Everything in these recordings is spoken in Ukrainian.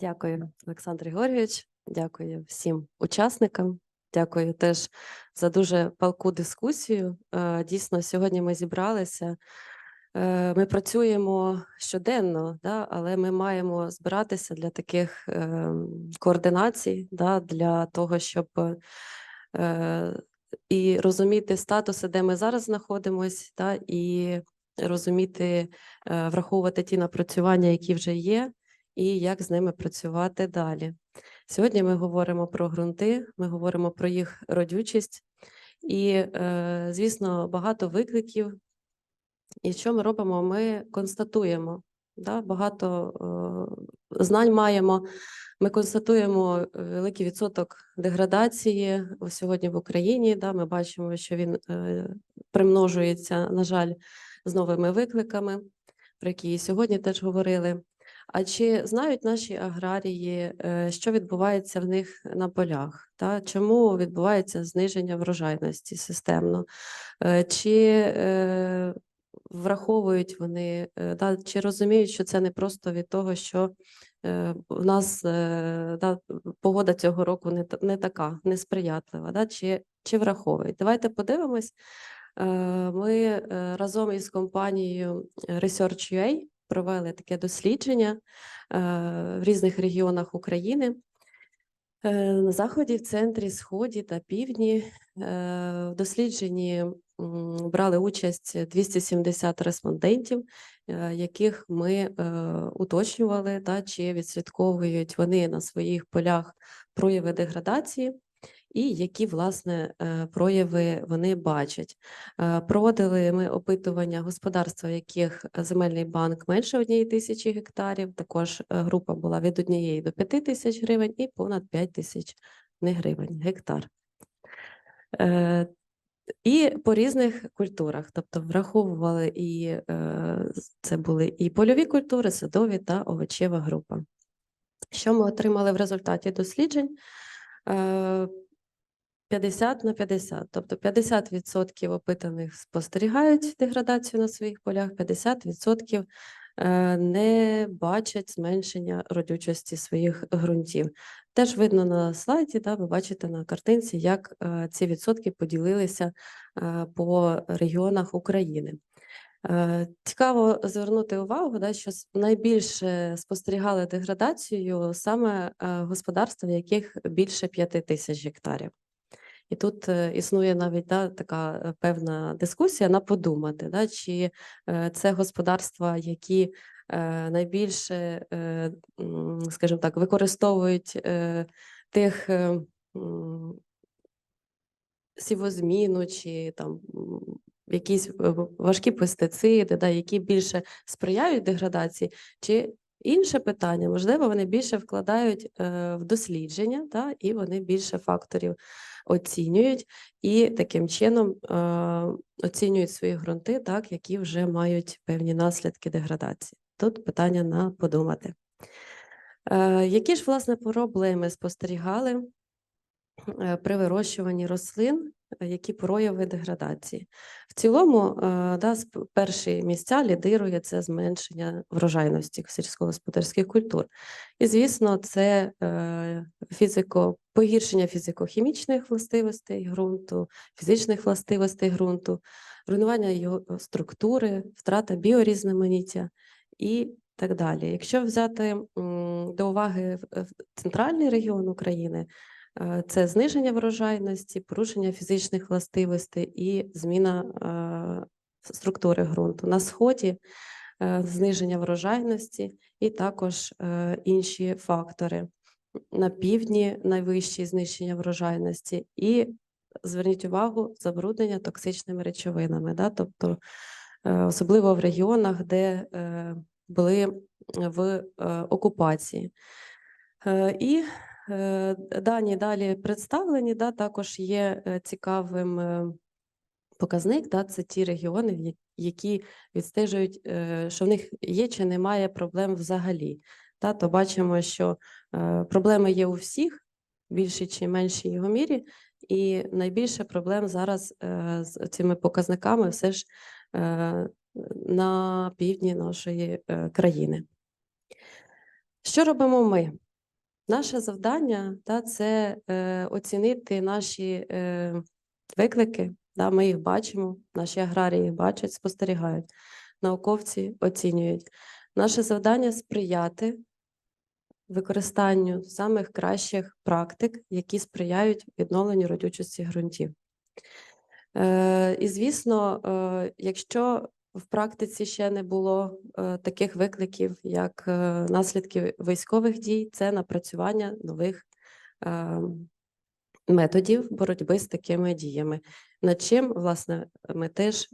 Дякую, Олександр Георгійович. Дякую всім учасникам. Дякую теж за дуже палку дискусію. Е, Дійсно, сьогодні ми зібралися. Е, Ми працюємо щоденно, да, але ми маємо збиратися для таких е, координацій, да, для того, щоб і розуміти статуси, де ми зараз знаходимося, да, і розуміти, враховувати ті напрацювання, які вже є, і як з ними працювати далі. Сьогодні ми говоримо про ґрунти, ми говоримо про їх родючість, і, е, звісно, багато викликів. І що ми робимо? Ми констатуємо. Да? Багато е, знань маємо. Ми констатуємо е, великий відсоток деградації сьогодні в Україні. Да? Ми бачимо, що він примножується, на жаль, з новими викликами, про які і сьогодні теж говорили. А чи знають наші аграрії, е, що відбувається в них на полях? Та чому відбувається зниження врожайності системно? Е, Чи е, враховують вони, да, чи розуміють, що це не просто від того, що в нас да, погода цього року не, не така, несприятлива, да, чи, чи враховують? Давайте подивимось. Ми разом із компанією Research.ua провели таке дослідження е, в різних регіонах України. Е, На заході, в центрі, сході та півдні Е, в дослідженні брали участь 270 респондентів, яких ми уточнювали, та, чи відслідковують вони на своїх полях прояви деградації, і які власне е, прояви вони бачать. Е, Проводили ми опитування господарства, в яких земельний банк менше однієї тисячі гектарів. Також е, група була від однієї до п'яти тисяч гривень і понад п'ять тисяч не гривень гектар. І по різних культурах, тобто враховували і це були і польові культури, садові та овочева група. Що ми отримали в результаті досліджень? Е, 50 на 50, тобто 50% опитаних спостерігають деградацію на своїх полях, 50% е, не бачать зменшення родючості своїх ґрунтів. Теж видно на слайді, да, ви бачите на картинці, як е, ці відсотки поділилися е, по регіонах України. Цікаво звернути увагу, да, що найбільше спостерігали деградацію саме господарства, в яких більше 5 тисяч гектарів. І тут е, існує навіть да, така е, певна дискусія на подумати, да, чи е, це господарства, які найбільше, скажімо так, використовують тих сівозміну чи там якісь важкі пестициди, да, які більше сприяють деградації, чи інше питання, можливо, вони більше вкладають в дослідження, да, і вони більше факторів оцінюють і таким чином е, оцінюють свої ґрунти, так, які вже мають певні наслідки деградації. Тут питання на подумати. Е, які ж, власне, проблеми спостерігали е, при вирощуванні рослин, які прояви деградації? В цілому, е, да, перші місця лідирує це зменшення врожайності сільськогосподарських культур. І, звісно, це е, фізико, погіршення фізико-хімічних властивостей ґрунту, фізичних властивостей ґрунту, руйнування його структури, втрата біорізноманіття і так далі. Якщо взяти до уваги центральний регіон України, е, це зниження врожайності, порушення фізичних властивостей і зміна е, структури ґрунту. На сході е, зниження врожайності і також е, інші фактори. На півдні найвищі знищення врожайності, і зверніть увагу забруднення токсичними речовинами, да? тобто е, особливо в регіонах, де е, були в е, окупації. Е, І е, дані далі представлені, да, також є е, цікавим е, показник, да, це ті регіони, які відстежують, е, що в них є чи немає проблем взагалі. Та, то бачимо, що е, проблеми є у всіх, більшій чи меншій його мірі, і найбільше проблем зараз е, з цими показниками все ж е, на півдні нашої е, країни. Що робимо ми? Наше завдання да, це е, оцінити наші е, виклики. Да, ми їх бачимо, наші аграрії їх бачать, спостерігають, науковці оцінюють. Наше завдання сприяти використанню самих кращих практик, які сприяють відновленню родючості ґрунтів. Е, і звісно, е, якщо в практиці ще не було е, таких викликів, як е, наслідки військових дій, це напрацювання нових е, методів боротьби з такими діями. Над чим, власне, ми теж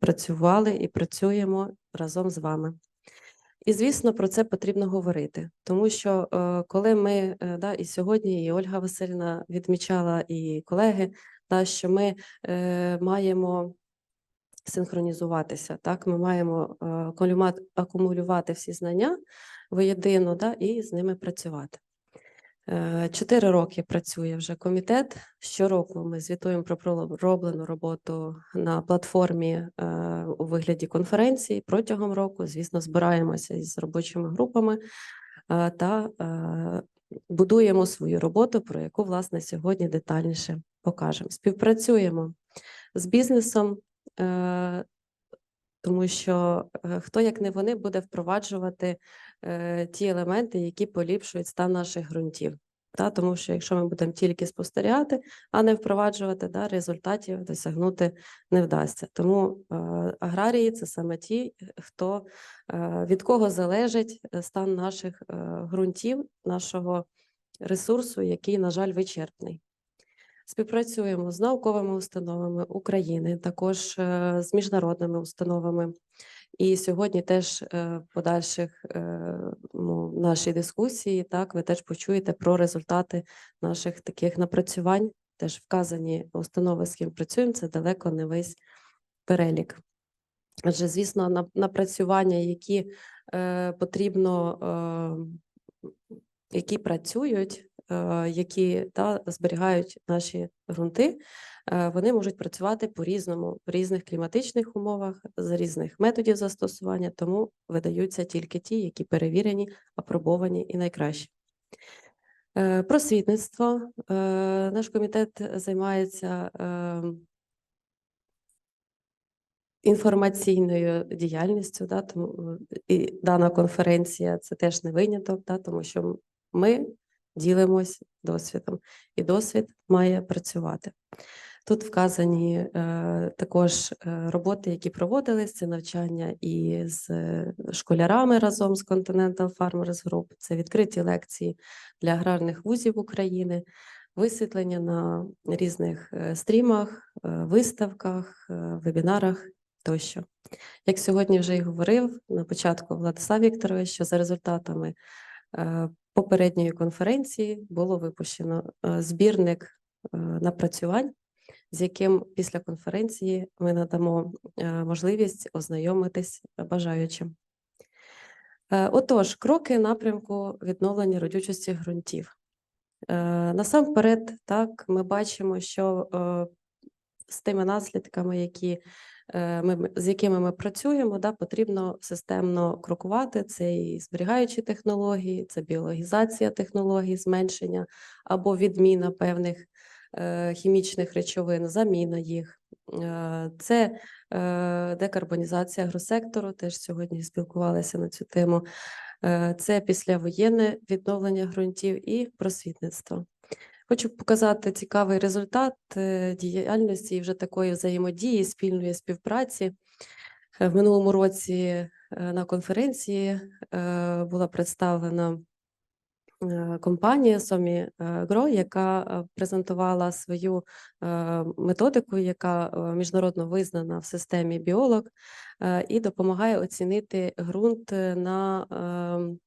працювали і працюємо разом з вами. І звісно, про це потрібно говорити, тому що коли ми да, і сьогодні, і Ольга Васильівна відмічала, і колеги, да, що ми е, маємо синхронізуватися, так, ми маємо е, акумулювати- всі знання воєдино да, і з ними працювати. Е, Чотири роки працює вже комітет. Щороку ми звітуємо про пророблену роботу на платформі е, у вигляді конференції. Протягом року, звісно, збираємося із робочими групами та будуємо свою роботу, про яку власне сьогодні детальніше покажемо. Співпрацюємо з бізнесом, тому що е, хто як не вони буде впроваджувати е, ті елементи, які поліпшують стан наших ґрунтів. Та, тому що якщо ми будемо тільки спостерігати, а не впроваджувати, да, результатів досягнути не вдасться. Тому е, аграрії це саме ті, хто е, від кого залежить е, стан наших е, ґрунтів, нашого ресурсу, який, на жаль, вичерпний. Співпрацюємо з науковими установами України, також е, з міжнародними установами. І сьогодні теж е, в подальших е, ну, нашій дискусії, так, ви теж почуєте про результати наших таких напрацювань. Теж вказані установи, з ким працюємо, це далеко не весь перелік. Адже, звісно, на- напрацювання, які е, потрібно, е, які працюють, які та, зберігають наші ґрунти, е, вони можуть працювати по-різному, в різних кліматичних умовах, за різних методів застосування, тому видаються тільки ті, які перевірені, апробовані і найкращі. Е, Просвітництво. Е, Наш комітет займається інформаційною діяльністю, да, тому е, і дана конференція це теж не виняток, да, тому що ми ділимось досвідом, і досвід має працювати. Тут вказані е, також е, роботи, які проводились, це навчання і з е, школярами разом з Continental Farmers Group, це відкриті лекції для аграрних вузів України, висвітлення на різних е, стрімах, виставках, вебінарах тощо. Як сьогодні вже й говорив на початку Владислав Вікторович, що за результатами попередньої конференції було випущено е, збірник е, напрацювань, з яким після конференції ми надамо е, можливість ознайомитись бажаючим. Отож, кроки напрямку відновлення родючості ґрунтів. Насамперед, так, ми бачимо, що з тими наслідками, які е, ми, з якими ми працюємо, да, потрібно системно крокувати. Це і зберігаючі технології, це біологізація технологій, зменшення або відміна певних е, хімічних речовин, заміна їх. Е, Це декарбонізація агросектору, теж сьогодні спілкувалися на цю тему. Це післявоєнне відновлення ґрунтів і просвітництво. Хочу показати цікавий результат е, діяльності і вже такої взаємодії, спільної співпраці. Е, В минулому році е, на конференції була представлена компанія Сомі Гро, яка презентувала свою методику, яка міжнародно визнана в системі біолог, і допомагає оцінити ґрунт на ем,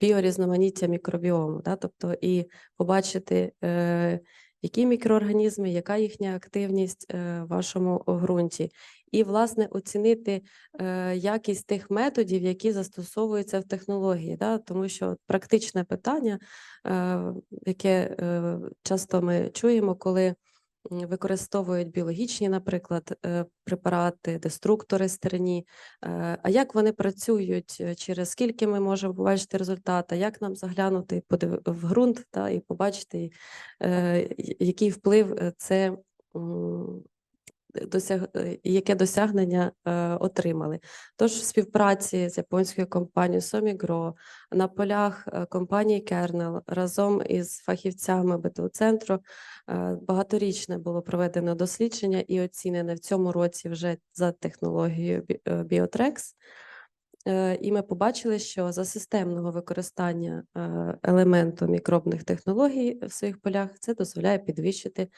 біорізноманіття мікробіому, да? тобто і побачити, е, які мікроорганізми, яка їхня активність е, в вашому ґрунті, і, власне, оцінити е, якість тих методів, які застосовуються в технології, да? тому що практичне питання, е, яке е, часто ми чуємо, коли використовують біологічні, наприклад, е, препарати, деструктори стерні. Е, А як вони працюють, е, через скільки ми можемо побачити результати, як нам заглянути в ґрунт та, і побачити, який вплив це досяг... е, яке досягнення е, отримали. Тож в співпраці з японською компанією Somigro на полях е, компанії Kernel разом із фахівцями БТУ-центру е, багаторічне було проведено дослідження і оцінене в цьому році вже за технологією Біотрекс. І ми побачили, що за системного використання е, елементу мікробних технологій в своїх полях це дозволяє підвищити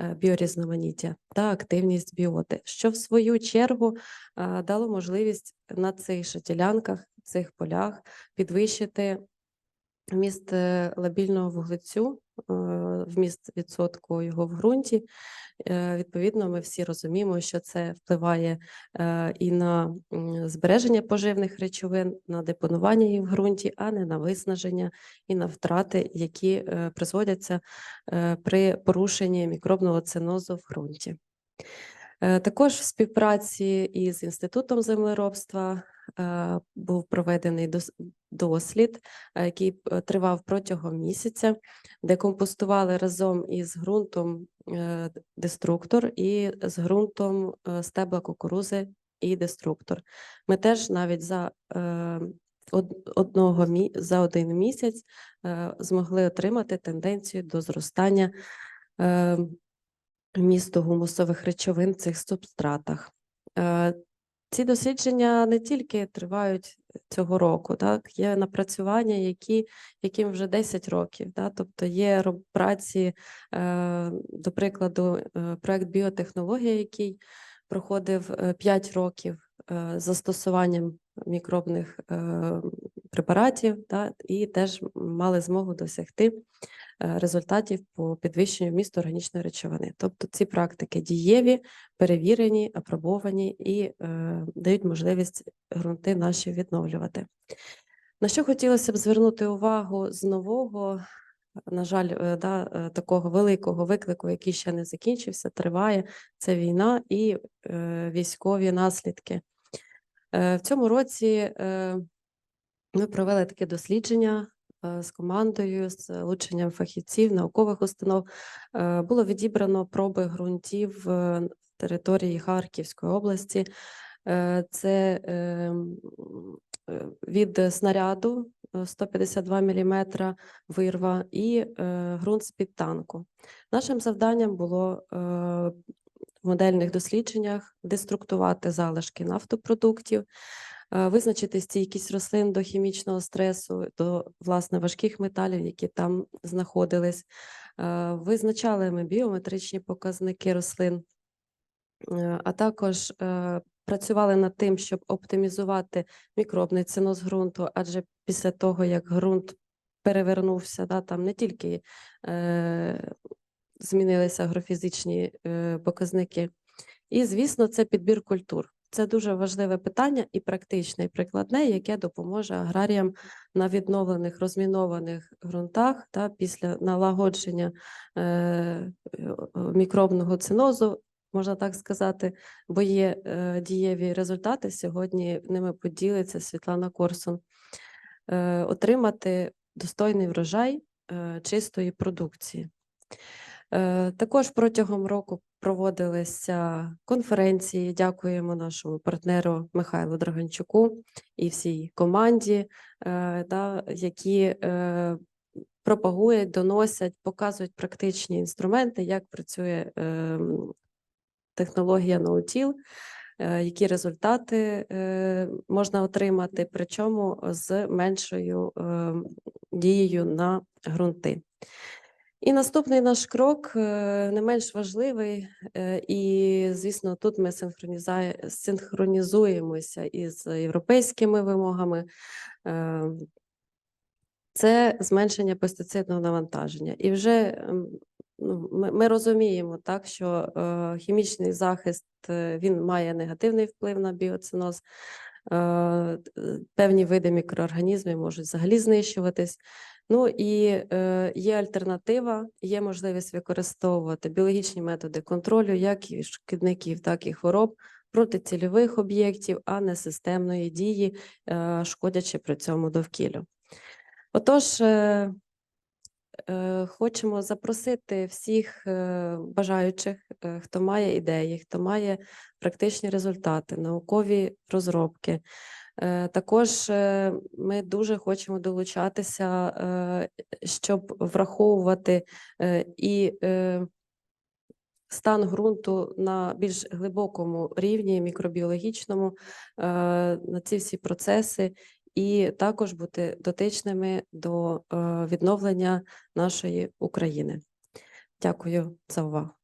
е, біорізноманіття та активність біоти, що в свою чергу е, дало можливість на цих же ділянках, цих полях підвищити вміст е, лабільного вуглецю, е, вміст відсотку його в ґрунті. Е, Відповідно, ми всі розуміємо, що це впливає і на збереження поживних речовин, на депонування їх в ґрунті, а не на виснаження і на втрати, які призводяться при порушенні мікробного цинозу в ґрунті. Е, Також в співпраці із Інститутом землеробства е, був проведений дослід, е, який тривав протягом місяця, де компостували разом із ґрунтом деструктор і з ґрунтом стебла кукурузи і деструктор. Ми теж навіть за одного за один місяць змогли отримати тенденцію до зростання вмісту гумусових речовин в цих субстратах. Е, Ці дослідження не тільки тривають цього року, так, є напрацювання, які, яким вже 10 років. Так, тобто є праці, е, до прикладу, е, проект біотехнологія, який проходив 5 років застосуванням мікробних препаратів, так, і теж мали змогу досягти результатів по підвищенню вмісту органічної речовини. Тобто ці практики дієві, перевірені, апробовані і е, дають можливість ґрунти наші відновлювати. На що хотілося б звернути увагу з нового, на жаль, е, да, е, такого великого виклику, який ще не закінчився, триває це війна і е, військові наслідки. Е, В цьому році е, ми провели таке дослідження з командою, з залученням фахівців, наукових установ. Е, Було відібрано проби ґрунтів е, території Харківської області. Е, Це е, е, від снаряду е, 152 мм вирва і е, ґрунт з-під танку. Нашим завданням було е, в модельних дослідженнях деструктувати залишки нафтопродуктів, е, визначити стійкість рослин до хімічного стресу, до власне важких металів, які там знаходились. Е, Визначали ми біометричні показники рослин, е, а також е, працювали над тим, щоб оптимізувати мікробний циноз ґрунту, адже після того, як ґрунт перевернувся, да, там не тільки е, змінилися агрофізичні е, показники. І, звісно, це підбір культур. Це дуже важливе питання і практичне, і прикладне, яке допоможе аграріям на відновлених розмінованих ґрунтах та після налагодження е, мікробного цинозу, можна так сказати, бо є е, дієві результати. Сьогодні ними поділиться Світлана Корсун. Е, отримати достойний врожай е, чистої продукції. Е, Також протягом року проводилися конференції. Дякуємо нашому партнеру Михайлу Драганчуку і всій команді, е, да, які е, пропагують, доносять, показують практичні інструменти, як працює ем, технологія ноутіл, е, які результати е, можна отримати, причому з меншою дією на ґрунти. І наступний наш крок е, не менш важливий, е, і, звісно, тут ми синхронізуємося із європейськими вимогами. Е, Це зменшення пестицидного навантаження. І вже ну, ми, розуміємо, так, що хімічний захист він має негативний вплив на біоциноз. Певні види мікроорганізмів можуть взагалі знищуватись. Ну і е, є альтернатива, є можливість використовувати біологічні методи контролю як і шкідників, так і хвороб проти цільових об'єктів, а не системної дії, е, шкодячи при цьому довкіллю. Отож, е, е, хочемо запросити всіх е, бажаючих, е, хто має ідеї, хто має практичні результати, наукові розробки. Е, Також е, ми дуже хочемо долучатися, е, щоб враховувати і стан ґрунту на більш глибокому рівні, мікробіологічному, на ці всі процеси, і також бути дотичними до відновлення нашої України. Дякую за увагу.